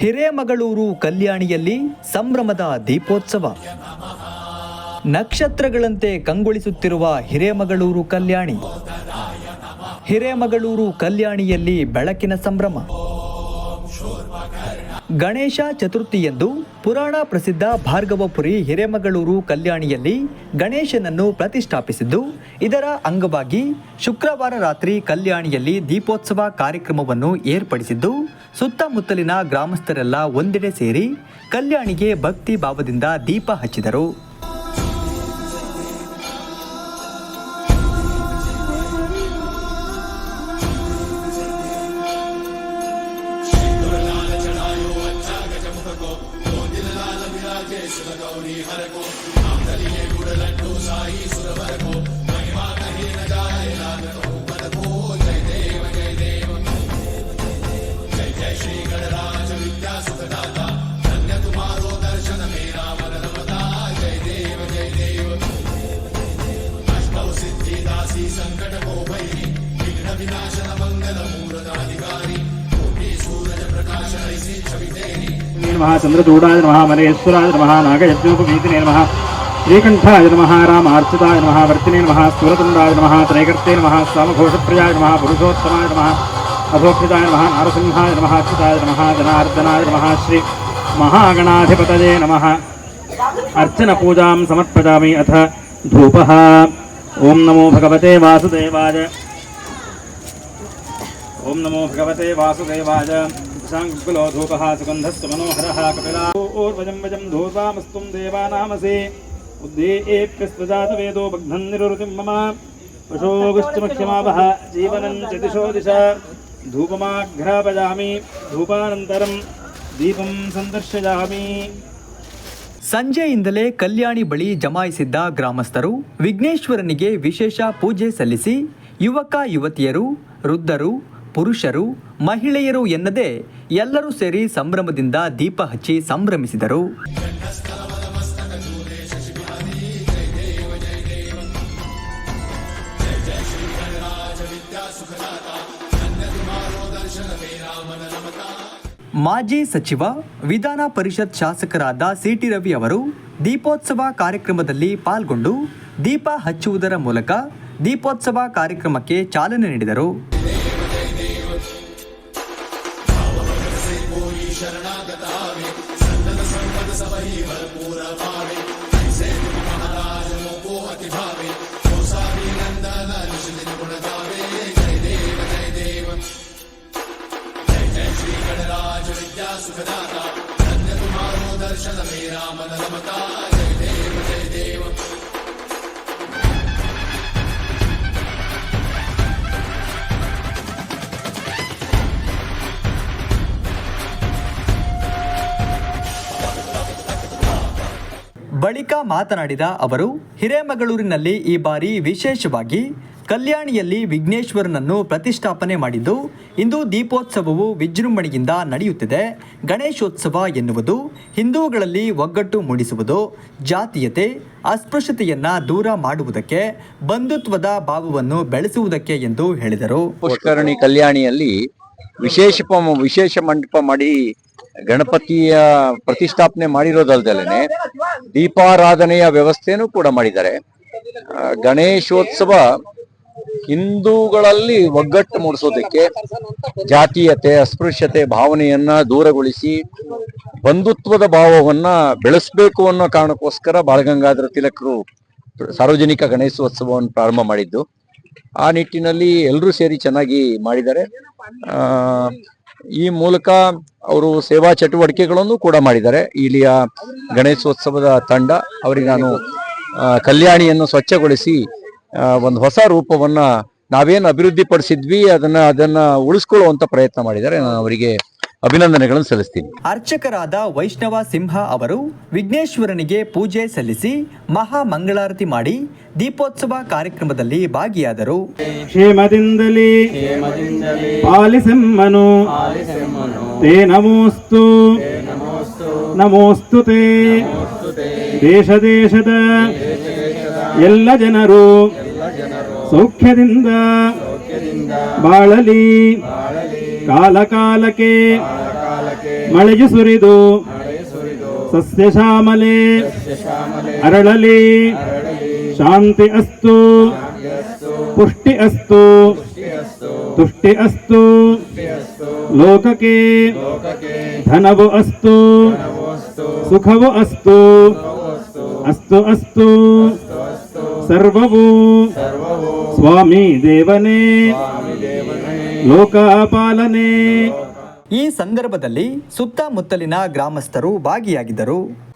ಹಿರೇಮಗಳೂರು ಕಲ್ಯಾಣಿಯಲ್ಲಿ ಸಂಭ್ರಮದ ದೀಪೋತ್ಸವ. ನಕ್ಷತ್ರಗಳಂತೆ ಕಂಗೊಳಿಸುತ್ತಿರುವ ಹಿರೇಮಗಳೂರು ಕಲ್ಯಾಣಿ. ಹಿರೇಮಗಳೂರು ಕಲ್ಯಾಣಿಯಲ್ಲಿ ಬೆಳಕಿನ ಸಂಭ್ರಮ. ಗಣೇಶ ಚತುರ್ಥಿಯಂದು ಪುರಾಣ ಪ್ರಸಿದ್ಧ ಭಾರ್ಗವಪುರಿ ಹಿರೇಮಗಳೂರು ಕಲ್ಯಾಣಿಯಲ್ಲಿ ಗಣೇಶನನ್ನು ಪ್ರತಿಷ್ಠಾಪಿಸಿದ್ದು, ಇದರ ಅಂಗವಾಗಿ ಶುಕ್ರವಾರ ರಾತ್ರಿ ಕಲ್ಯಾಣಿಯಲ್ಲಿ ದೀಪೋತ್ಸವ ಕಾರ್ಯಕ್ರಮವನ್ನು ಏರ್ಪಡಿಸಿದ್ದು ಸುತ್ತಮುತ್ತಲಿನ ಗ್ರಾಮಸ್ಥರೆಲ್ಲ ಒಂದೆಡೆ ಸೇರಿ ಕಲ್ಯಾಣಿಗೆ ಭಕ್ತಿ ಭಾವದಿಂದ ದೀಪ ಹಚ್ಚಿದರು. నమ చంద్రచూడాయ నమ మలేశ్వరాయ నమ నాగయజ్ఞోపవీతినే నమ శ్రీకంఠాయ నమ రామార్చితాయ నమ వర్తినే నమ స్థూలతుండాయ నమ త్రైకర్తే నమ సామఘోషప్రియాయ నమ పురుషోత్తమాయ నమ అధోక్షితాయ నమ నారసింహాయ నమ అచ్యుతాయ నమ జనార్దనాయ నమ శ్రీ మహాగణాధిపతయే నమ. అర్చన పూజాం సమర్పయామి అథ ధూప. ఓం నమో భగవతే వాసుదేవాయ. ಓಂ ನಮೋ ಭಗವತೆ ವಾಸುದೇವಾಯ. ಶಾಂಕುಲೋ ಧೂಪ ಸುಗಂಧಸ್ತು ಮನೋಹರಃ ಕಪಿಲಾ. ಊರ್ವಜಂ ವಜಂ ಧೂತಾಮಸ್ತು ದೇವಾನಾಮಸಿ. ಉದ್ದೀಪ್ಯಸ್ವಜಾತ ವೇದೋ ಬಗ್ಧನ್ ನಿರುರುತಿಂ ಮಮ. ಪಶೋಗುಶ್ಚಮಖ್ಯಮಾಪಃ ಜೀವನಂ ಚ ದಿಶೋ. ದಿಶ ಧೂಪಮಾಘ್ರಾಪಯಾಮಿ ಧೂಪಾನಂತರಂ ದೀಪಂ ಸಂದರ್ಶಯಾಮಿ. ಸಂಜೆಯಿಂದಲೇ ಕಲ್ಯಾಣಿ ಬಳಿ ಜಮಾಯಿಸಿದ್ದ ಗ್ರಾಮಸ್ಥರು ವಿಘ್ನೇಶ್ವರನಿಗೆ ವಿಶೇಷ ಪೂಜೆ ಸಲ್ಲಿಸಿ ಯುವಕ ಯುವತಿಯರು ವೃದ್ಧರು ಪುರುಷರು, ಮಹಿಳೆಯರು ಎನ್ನದೇ ಎಲ್ಲರೂ ಸೇರಿ ಸಂಭ್ರಮದಿಂದ ದೀಪ ಹಚ್ಚಿ ಸಂಭ್ರಮಿಸಿದರು. ಮಾಜಿ ಸಚಿವ, ವಿಧಾನ ಪರಿಷತ್ ಶಾಸಕರಾದ ಸಿಟಿ ರವಿ ಅವರು ದೀಪೋತ್ಸವ ಕಾರ್ಯಕ್ರಮದಲ್ಲಿ ಪಾಲ್ಗೊಂಡು ದೀಪ ಹಚ್ಚುವುದರ ಮೂಲಕ ದೀಪೋತ್ಸವ ಕಾರ್ಯಕ್ರಮಕ್ಕೆ ಚಾಲನೆ ನೀಡಿದರು. शरणागता वे संतत संपद सब ही भरपूर पावे। ऐसे महाराज अति भावे तो सारी नंदन गुण गावे। जय देव जय देव। जय जय श्री गणराज विद्या सुखदाता धन्य तुम्हारो दर्शन मेरा मन रमता ಬಳಿಕ ಮಾತನಾಡಿದ ಅವರು, ಹಿರೇಮಗಳೂರಿನಲ್ಲಿ ಈ ಬಾರಿ ವಿಶೇಷವಾಗಿ ಕಲ್ಯಾಣಿಯಲ್ಲಿ ವಿಘ್ನೇಶ್ವರನನ್ನು ಪ್ರತಿಷ್ಠಾಪನೆ ಮಾಡಿದ್ದು, ಇಂದು ದೀಪೋತ್ಸವವು ವಿಜೃಂಭಣೆಯಿಂದ ನಡೆಯುತ್ತಿದೆ. ಗಣೇಶೋತ್ಸವ ಎನ್ನುವುದು ಹಿಂದೂಗಳಲ್ಲಿ ಒಗ್ಗಟ್ಟು ಮೂಡಿಸುವುದು, ಜಾತೀಯತೆ, ಅಸ್ಪೃಶ್ಯತೆಯನ್ನ ದೂರ ಮಾಡುವುದಕ್ಕೆ, ಬಂಧುತ್ವದ ಭಾವವನ್ನು ಬೆಳೆಸುವುದಕ್ಕೆ ಎಂದು ಹೇಳಿದರು. ಪುಷ್ಕರಣಿ ಕಲ್ಯಾಣಿಯಲ್ಲಿ ವಿಶೇಷ ವಿಶೇಷ ಮಂಟಪ ಮಾಡಿ ಗಣಪತಿಯ ಪ್ರತಿಷ್ಠಾಪನೆ ಮಾಡಿರೋದಲ್ದಲೇ ದೀಪಾರಾಧನೆಯ ವ್ಯವಸ್ಥೆನೂ ಕೂಡ ಮಾಡಿದ್ದಾರೆ. ಗಣೇಶೋತ್ಸವ ಹಿಂದೂಗಳಲ್ಲಿ ಒಗ್ಗಟ್ಟು ಮೂಡಿಸೋದಕ್ಕೆ ಜಾತೀಯತೆ, ಅಸ್ಪೃಶ್ಯತೆ, ಭಾವನೆಯನ್ನ ದೂರಗೊಳಿಸಿ ಬಂಧುತ್ವದ ಭಾವವನ್ನ ಬೆಳೆಸಬೇಕು ಅನ್ನೋ ಕಾರಣಕ್ಕೋಸ್ಕರ ಬಾಲಗಂಗಾಧರ ತಿಲಕರು ಸಾರ್ವಜನಿಕ ಗಣೇಶೋತ್ಸವವನ್ನು ಪ್ರಾರಂಭ ಮಾಡಿದ್ದು. ಆ ನಿಟ್ಟಿನಲ್ಲಿ ಎಲ್ಲರೂ ಸೇರಿ ಚೆನ್ನಾಗಿ ಮಾಡಿದ್ದಾರೆ. ಈ ಮೂಲಕ ಅವರು ಸೇವಾ ಚಟುವಟಿಕೆಗಳನ್ನು ಕೂಡ ಮಾಡಿದ್ದಾರೆ. ಇಲ್ಲಿಯ ಗಣೇಶೋತ್ಸವದ ತಂಡ, ಅವರಿಗೆ ನಾನು ಕಲ್ಯಾಣಿಯನ್ನು ಸ್ವಚ್ಛಗೊಳಿಸಿ ಒಂದು ಹೊಸ ರೂಪವನ್ನ ನಾವೇನು ಅಭಿವೃದ್ಧಿ ಪಡಿಸಿದ್ವಿ ಅದನ್ನ ಅದನ್ನ ಉಳಿಸ್ಕೊಳ್ಳುವಂತ ಪ್ರಯತ್ನ ಮಾಡಿದ್ದಾರೆ. ಅವರಿಗೆ ಅಭಿನಂದನೆಗಳನ್ನು ಸಲ್ಲಿಸ್ತೀನಿ. ಅರ್ಚಕರಾದ ವೈಷ್ಣವ ಸಿಂಹ ಅವರು ವಿಘ್ನೇಶ್ವರನಿಗೆ ಪೂಜೆ ಸಲ್ಲಿಸಿ ಮಹಾ ಮಂಗಳಾರತಿ ಮಾಡಿ ದೀಪೋತ್ಸವ ಕಾರ್ಯಕ್ರಮದಲ್ಲಿ ಭಾಗಿಯಾದರು. ಕ್ಷೇಮದಿಂದಲೇ ಪಾಲಿಸೆಮ್ಮನು. ತೇ ನಮೋಸ್ತು. ನಮೋಸ್ತು. ತೇ. ದೇಶ ದೇಶದ ಎಲ್ಲ ಜನರು ಸೌಖ್ಯದಿಂದ ಬಾಳಲಿ. ಕಾಲ ಕಾಲಕ್ಕೆ ಮಳೆಯು ಸುರಿದು ಸಸ್ಯ ಶ್ಯಾಮಲೆ ಅರಳಲಿ ಶಾಂತಿ ಅಸ್ತು ಪುಷ್ಟಿ ಅಸ್ತು ತುಷ್ಟಿ ಅಸ್ತು ಲೋಕಕ್ಕೆ ಧನವು ಅಸ್ತು ಸುಖವು ಅಸ್ತು ಅಸ್ತು ಅಸ್ತು ಸರ್ವವು ಸ್ವಾಮಿ ದೇವನೇ ಲೋಕಪಾಲನೆ. ಈ ಸಂದರ್ಭದಲ್ಲಿ ಸುತ್ತಮುತ್ತಲಿನ ಗ್ರಾಮಸ್ಥರು ಭಾಗಿಯಾಗಿದ್ದರು.